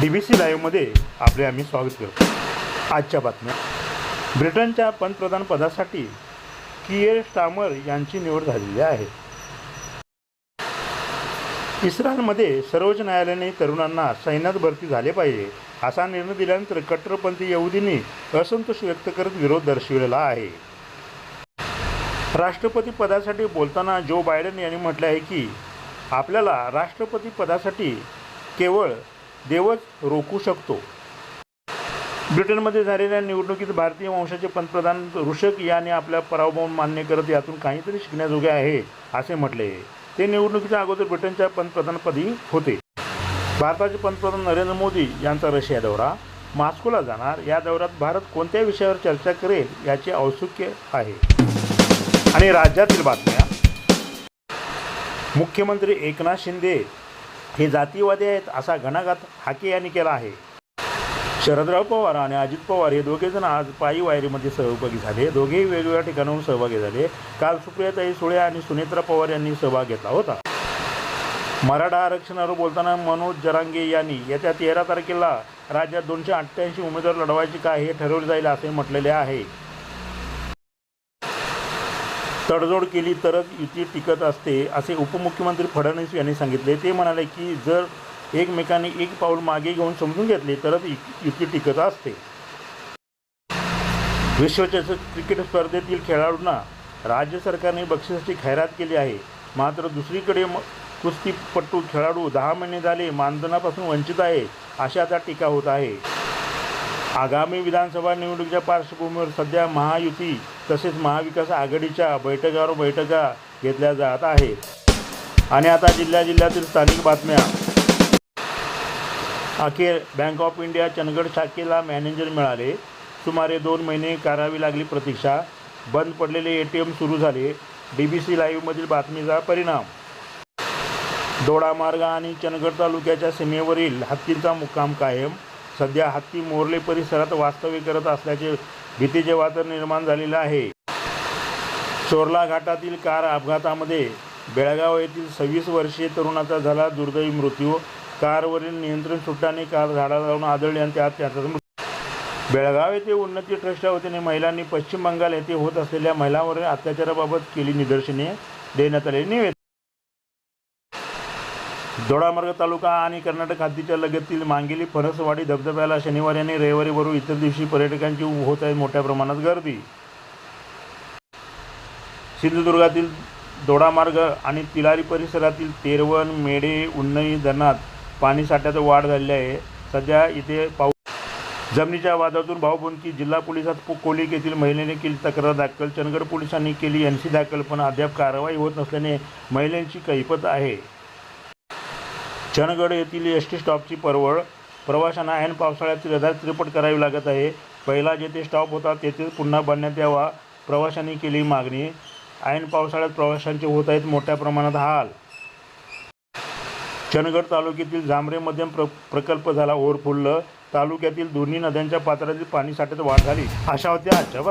D B C लाईव्हमध्ये आपले आम्ही स्वागत करतो. आजच्या बातम्या. ब्रिटनच्या पंतप्रधान पदासाठी किएर स्टामर यांची निवड झालेली आहे. इस्रायलमध्ये सर्वोच्च न्यायालयाने तरुणांना सैन्यात भरती झाले पाहिजे असा निर्णय दिल्यानंतर कट्टरपंथी यहुदींनी असंतोष व्यक्त करत विरोध दर्शविलेला आहे. राष्ट्रपती पदासाठी बोलताना जो बायडन यांनी म्हटले आहे की आपल्याला राष्ट्रपती पदासाठी केवळ देवच रोखू शकतो. ब्रिटनमध्ये झालेल्या निवडणुकीत भारतीय वंशाचे पंतप्रधान ऋषक याने आपल्या पराभव मान्य करत यातून काहीतरी शिकण्याजोगे आहे असे म्हटले. ते निवडणुकीच्या अगोदर ब्रिटनच्या पंतप्रधानपदी होते. भारताचे पंतप्रधान नरेंद्र मोदी यांचा रशिया दौरा मॉस्कोला जाणार या दौऱ्यात भारत कोणत्या विषयावर चर्चा करेल याचे औत्सुक्य आहे. आणि राज्यातील बातम्या. मुख्यमंत्री एकनाथ शिंदे हे जातीवादी आहेत असा घणाघात हाके यांनी केला आहे. शरदराव पवार आणि अजित पवार हे दोघेजण आज पायी वायरीमध्ये सहभागी झाले. दोघेही वेगवेगळ्या ठिकाणाहून सहभागी झाले. काल सुप्रियाताई सुळे आणि सुनेत्रा पवार यांनी सहभाग घेतला होता. मराठा आरक्षणावर बोलताना मनोज जरांगे यांनी येत्या तेरा तारखेला राज्यात दोनशे अठ्ठ्याऐंशी उमेदवार लढवायचे काय हे ठरवले जाईल असे म्हटलेले आहे. तडजोड केली तरच युती टिकत असते असे उपमुख्यमंत्री फडणवीस यांनी सांगितले. ते म्हणाले की जर एकमेकांनी एक पाऊल मागे घेऊन समजून घेतले तरच युती टिकत असते. विश्वचषक क्रिकेट स्पर्धेतील खेळाडूंना राज्य सरकारने बक्षिसाची खैरात केली आहे. मात्र दुसरीकडे म कुस्तीपटू खेळाडू दहा महिने झाले मानधनापासून वंचित आहे अशा आता टीका होत आहे. आगामी विधानसभा निवडणुकीच्या पार्श्वभूमीवर सध्या महायुती तसेच महाविकास आघाडीच्या बैठकावर बैठका घेतल्या जात आहेत. आणि आता जिल्ह्या जिल्ह्यातील स्थानिक बातम्या. अखेर बँक ऑफ इंडिया चंदगड शाखेला मॅनेजर मिळाले. सुमारे दोन महिने करावी लागली प्रतीक्षा. बंद पडलेले ए टी एम सुरू झाले. डी बी सी लाईव्हमधील बातमीचा परिणाम. दोडामार्ग आणि चंदगड तालुक्याच्या सीमेवरील हत्तींचा मुक्काम कायम. सध्या हत्ती मोर्ले परिसरात वास्तव्य करत असल्याचे भीतीचे वातावरण निर्माण झालेलं आहे. चोरला घाटातील कार अपघातामध्ये बेळगाव येथील सव्वीस वर्षीय तरुणाचा झाला दुर्दैवी मृत्यू. कारवरील नियंत्रण सुटल्याने कार झाडाला जाऊन आदळली आणि त्यात त्याचा मृत्यू. बेळगाव येथे उन्नती ट्रस्टच्या वतीने महिलांनी पश्चिम बंगाल येथे होत असलेल्या महिलांवरील अत्याचाराबाबत केली निदर्शने देण्यात आले निवेदन. दोडामार्ग तालुका आणि कर्नाटक हद्दीच्या लगतील मांगेली फणसवाडी धबधब्याला शनिवारी आणि रविवारी बरोबर इतर दिवशी पर्यटकांची होत आहे मोठ्या प्रमाणात गर्दी. सिंधुदुर्गातील दोडामार्ग आणि तिलारी परिसरातील तेरवण मेढे उन्नई धरणात पाणीसाठ्यात वाढ झालेली आहे. सध्या इथे पाऊस जमिनीच्या वादातून भाऊबंदकी जिल्हा पोलिसात कोलिक येथील महिलेने केली तक्रार. दाखल चंदगड पोलिसांनी केली. एन सी दाखल पण अद्याप कारवाई होत नसल्याने महिलांची कैफत आहे. चणगड येथील एस टी स्टॉपची परवड प्रवाशांना ऐन पावसाळ्यातील रदार त्रिपट करावी लागत आहे. पहिला जेथे स्टॉप होता तेथे पुन्हा बांधण्यात यावा प्रवाशांनी केली मागणी. ऐन पावसाळ्यात प्रवाशांचे होत आहेत मोठ्या प्रमाणात हाल. चंदगड तालुक्यातील जांभरे मध्यम प्र प्रकल्प झाला ओव्हरफुल्ल तालुक्यातील दोन्ही नद्यांच्या पात्रातील पाणीसाठ्यात वाढ झाली. अशा होत्या